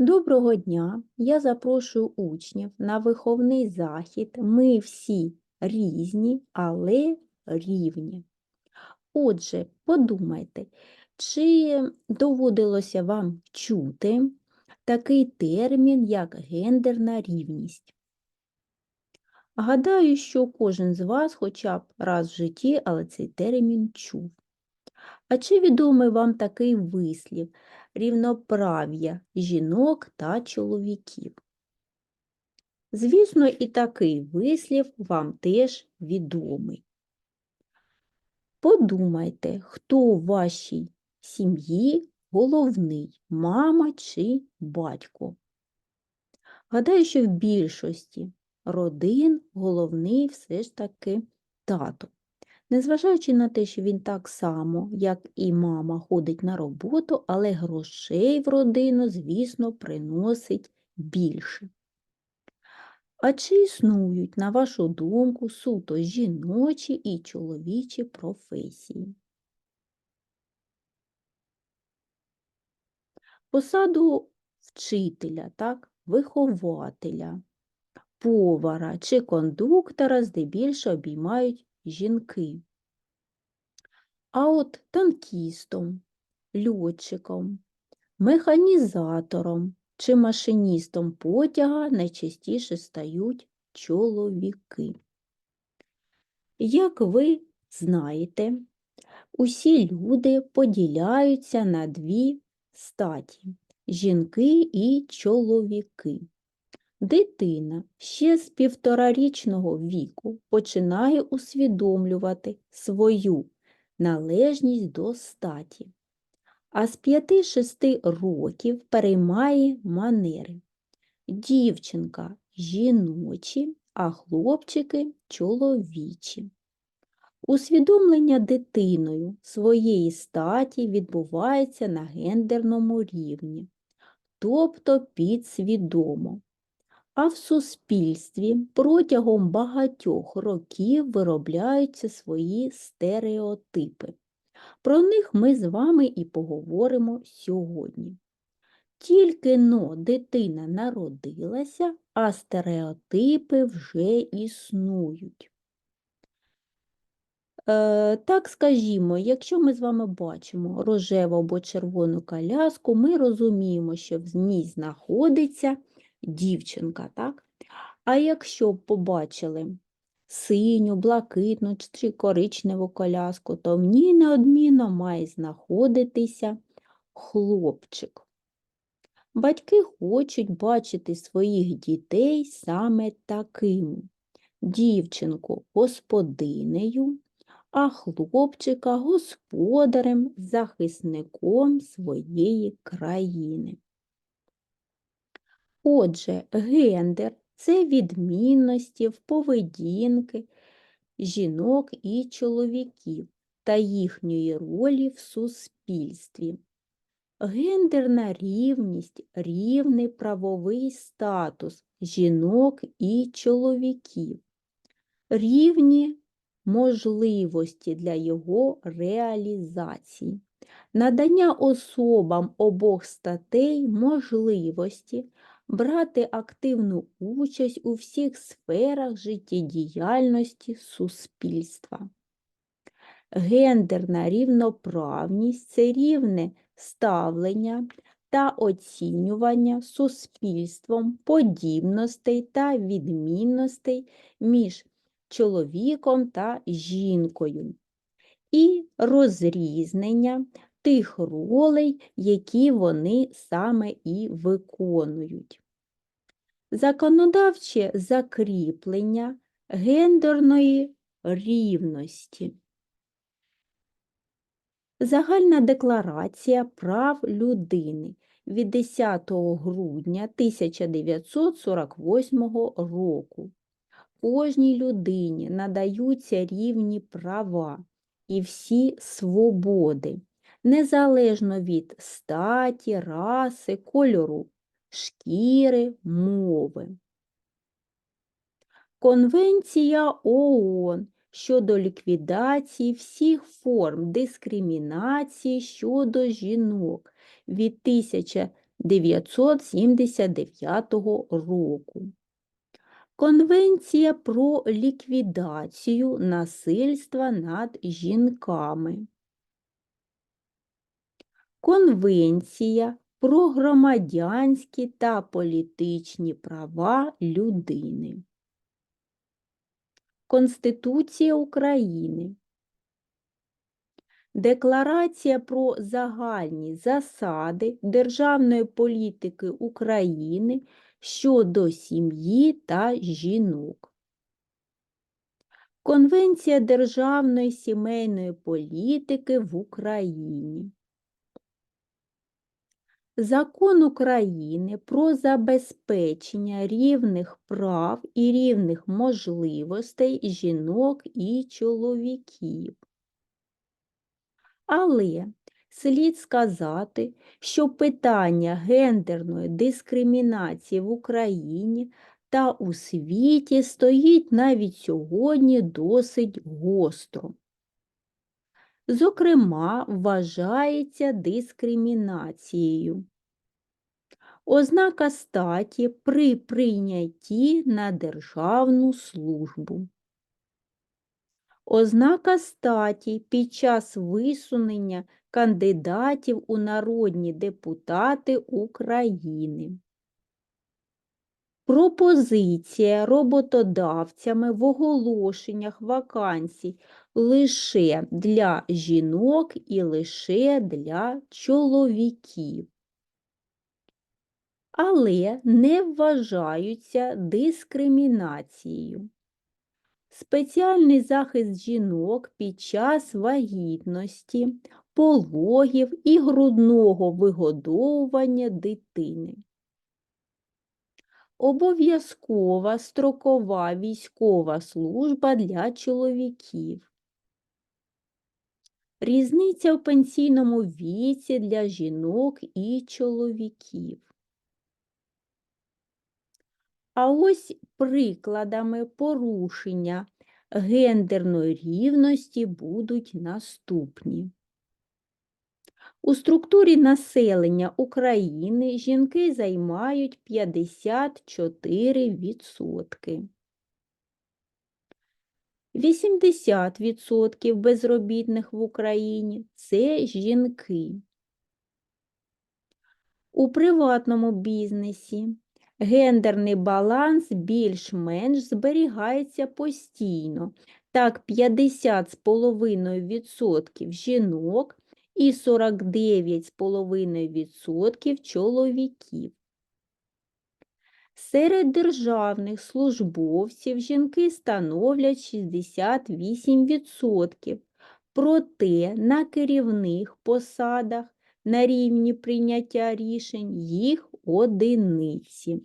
Доброго дня! Я запрошую учнів на виховний захід. Ми всі різні, але рівні. Отже, подумайте, чи доводилося вам чути такий термін, як гендерна рівність? Гадаю, що кожен з вас хоча б раз в житті, але цей термін чув. А чи відомий вам такий вислів рівноправ'я жінок та чоловіків? Звісно, і такий вислів вам теж відомий. Подумайте, хто в вашій сім'ї головний, мама чи батько? Гадаю, що в більшості родин головний все ж таки тато. Незважаючи на те, що він так само, як і мама, ходить на роботу, але грошей в родину, звісно, приносить більше. А чи існують, на вашу думку, суто жіночі і чоловічі професії? Посаду вчителя, так, вихователя, повара чи кондуктора здебільшого обіймають жінки. А от танкістом, льотчиком, механізатором чи машиністом потяга найчастіше стають чоловіки. Як ви знаєте, усі люди поділяються на дві статі жінки і чоловіки. Дитина ще з півторарічного віку починає усвідомлювати свою належність до статі, а з 5-6 років переймає манери. Дівчинка жіночі, а хлопчики чоловічі. Усвідомлення дитиною своєї статі відбувається на гендерному рівні, тобто підсвідомо. А в суспільстві протягом багатьох років виробляються свої стереотипи. Про них ми з вами і поговоримо сьогодні. Тільки но дитина народилася, а стереотипи вже існують. Е, так скажімо, якщо ми з вами бачимо рожеву або червону коляску, ми розуміємо, що в ній знаходиться дівчинка, так? А якщо б побачили синю, блакитну чи коричневу коляску, то в ній неодмінно має знаходитися хлопчик. Батьки хочуть бачити своїх дітей саме такими. Дівчинку господинею, а хлопчика господарем, захисником своєї країни. Отже, гендер це відмінності в поведінки жінок і чоловіків та їхньої ролі в суспільстві. Гендерна рівність рівний правовий статус жінок і чоловіків, рівні можливості для його реалізації, надання особам обох статей можливості брати активну участь у всіх сферах життєдіяльності суспільства. Гендерна рівноправність це рівне ставлення та оцінювання суспільством подібностей та відмінностей між чоловіком та жінкою, і розрізнення тих ролей, які вони саме і виконують. Законодавче закріплення гендерної рівності. Загальна декларація прав людини від 10 грудня 1948 року. Кожній людині надаються рівні права і всі свободи, незалежно від статі, раси, кольору, шкіри, мови. Конвенція ООН щодо ліквідації всіх форм дискримінації щодо жінок від 1979 року. Конвенція про ліквідацію насильства над жінками. Конвенція про громадянські та політичні права людини. Конституція України. Декларація про загальні засади державної політики України щодо сім'ї та жінок. Конвенція державної сімейної політики в Україні. Закон України про забезпечення рівних прав і рівних можливостей жінок і чоловіків. Але слід сказати, що питання гендерної дискримінації в Україні та у світі стоїть навіть сьогодні досить гостро. Зокрема, вважається дискримінацією. Ознака статі при прийнятті на державну службу. Ознака статі під час висунення кандидатів у народні депутати України. Пропозиція роботодавцями в оголошеннях вакансій лише для жінок і лише для чоловіків. Але не вважаються дискримінацією. Спеціальний захист жінок під час вагітності, пологів і грудного вигодовування дитини. Обов'язкова строкова військова служба для чоловіків. Різниця в пенсійному віці для жінок і чоловіків. А ось прикладами порушення гендерної рівності будуть наступні. У структурі населення України жінки займають 54%. 80% безробітних в Україні це жінки. У приватному бізнесі гендерний баланс більш-менш зберігається постійно. Так, 50,5% жінок і 49,5% чоловіків. Серед державних службовців жінки становлять 68%, проте на керівних посадах на рівні прийняття рішень їх одиниці.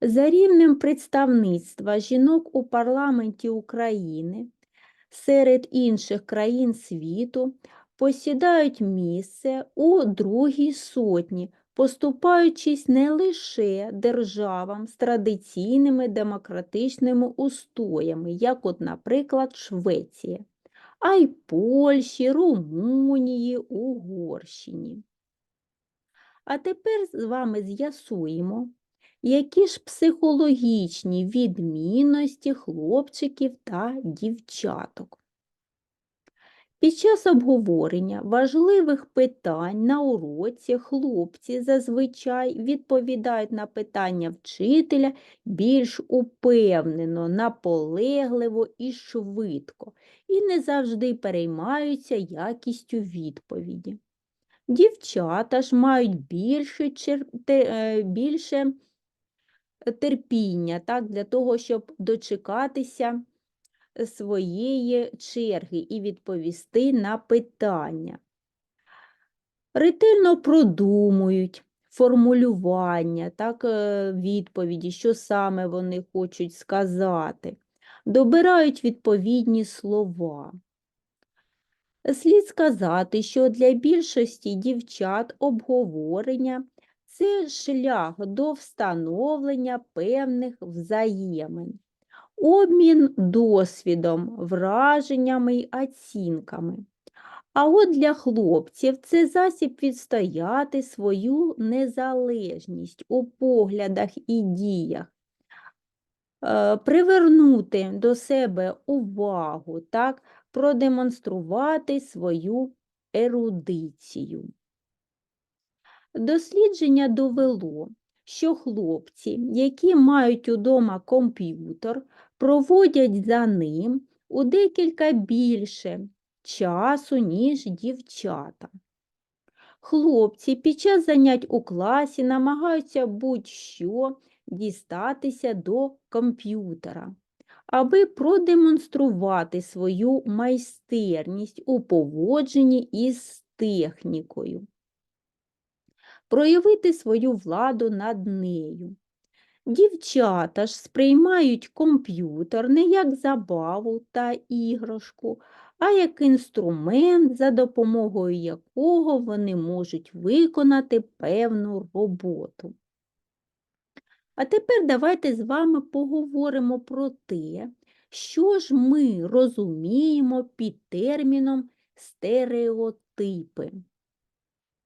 За рівнем представництва жінок у парламенті України серед інших країн світу посідають місце у другій сотні, поступаючись не лише державам з традиційними демократичними устоями, як, от, наприклад, Швеція, а й Польщі, Румунії, Угорщині. А тепер з вами з'ясуємо, які ж психологічні відмінності хлопчиків та дівчаток. Під час обговорення важливих питань на уроці хлопці зазвичай відповідають на питання вчителя більш упевнено, наполегливо і швидко, і не завжди переймаються якістю відповіді. Дівчата ж мають більше, те... більше терпіння так, для того, щоб дочекатися своєї черги і відповісти на питання. Ретельно продумують формулювання, так, е, відповіді, що саме вони хочуть сказати, добирають відповідні слова. Слід сказати, що для більшості дівчат обговорення це шлях до встановлення певних взаємин, обмін досвідом, враженнями й оцінками. А от для хлопців це засіб відстояти свою незалежність у поглядах і діях, е, привернути до себе увагу, так, продемонструвати свою ерудицію. Дослідження довело, що хлопці, які мають удома комп'ютер, проводять за ним у декілька більше часу, ніж дівчата. Хлопці під час занять у класі намагаються будь-що дістатися до комп'ютера, аби продемонструвати свою майстерність у поводженні із технікою, проявити свою владу над нею. Дівчата ж сприймають комп'ютер не як забаву та іграшку, а як інструмент, за допомогою якого вони можуть виконати певну роботу. А тепер давайте з вами поговоримо про те, що ж ми розуміємо під терміном стереотипи.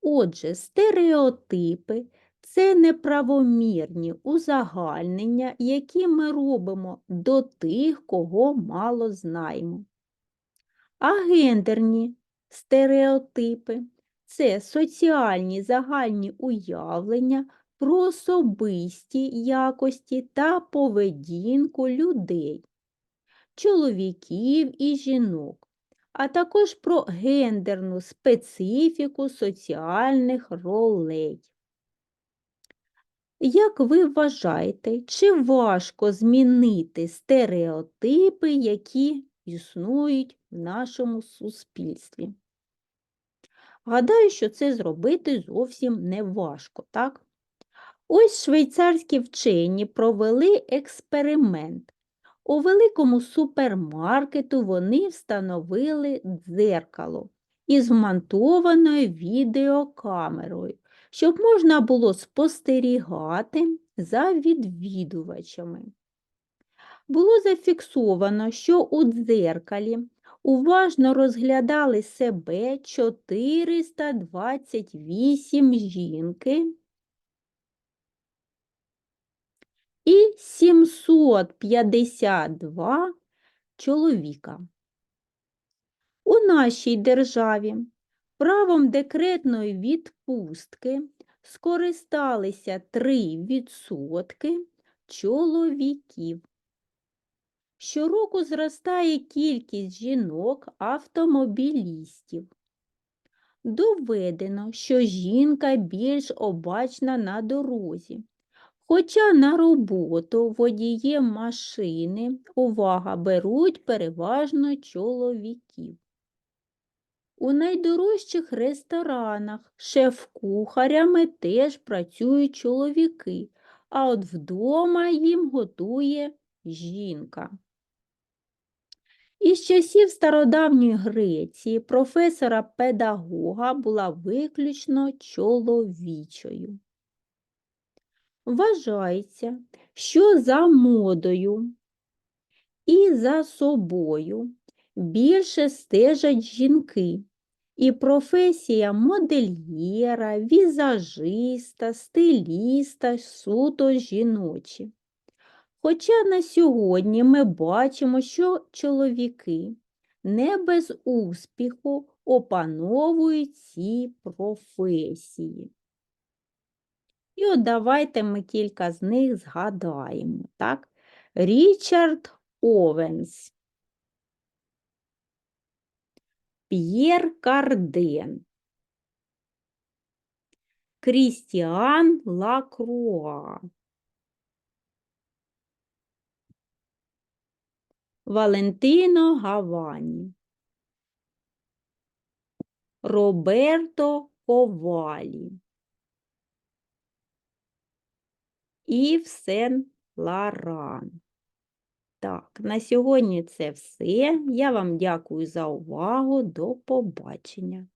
Отже, стереотипи це неправомірні узагальнення, які ми робимо до тих, кого мало знаємо. А гендерні стереотипи це соціальні загальні уявлення про особисті якості та поведінку людей, чоловіків і жінок, а також про гендерну специфіку соціальних ролей. Як ви вважаєте, чи важко змінити стереотипи, які існують в нашому суспільстві? Гадаю, що це зробити зовсім не важко, так? Ось швейцарські вчені провели експеримент. У великому супермаркету вони встановили дзеркало із вмонтованою відеокамерою, щоб можна було спостерігати за відвідувачами. Було зафіксовано, що у дзеркалі уважно розглядали себе 428 жінки і 752 чоловіка. У нашій державі правом декретної відпустки скористалися 3% чоловіків. Щороку зростає кількість жінок-автомобілістів. Доведено, що жінка більш обачна на дорозі. Хоча на роботу водієм машини увага беруть переважно чоловіків. У найдорожчих ресторанах шеф-кухарями теж працюють чоловіки, а от вдома їм готує жінка. Із часів стародавньої Греції професора-педагога була виключно чоловічою. Вважається, що за модою і за собою більше стежать жінки, і професія модельєра, візажиста, стиліста суто жіночі. Хоча на сьогодні ми бачимо, що чоловіки не без успіху опановують ці професії. І от давайте ми кілька з них згадаємо. Так? Річард Овенс, П'єр Карден, Крістіан Лакруа, Валентино Гавані, Роберто Ковалі, Ів Сен Ларан. Так, на сьогодні це все. Я вам дякую за увагу. До побачення.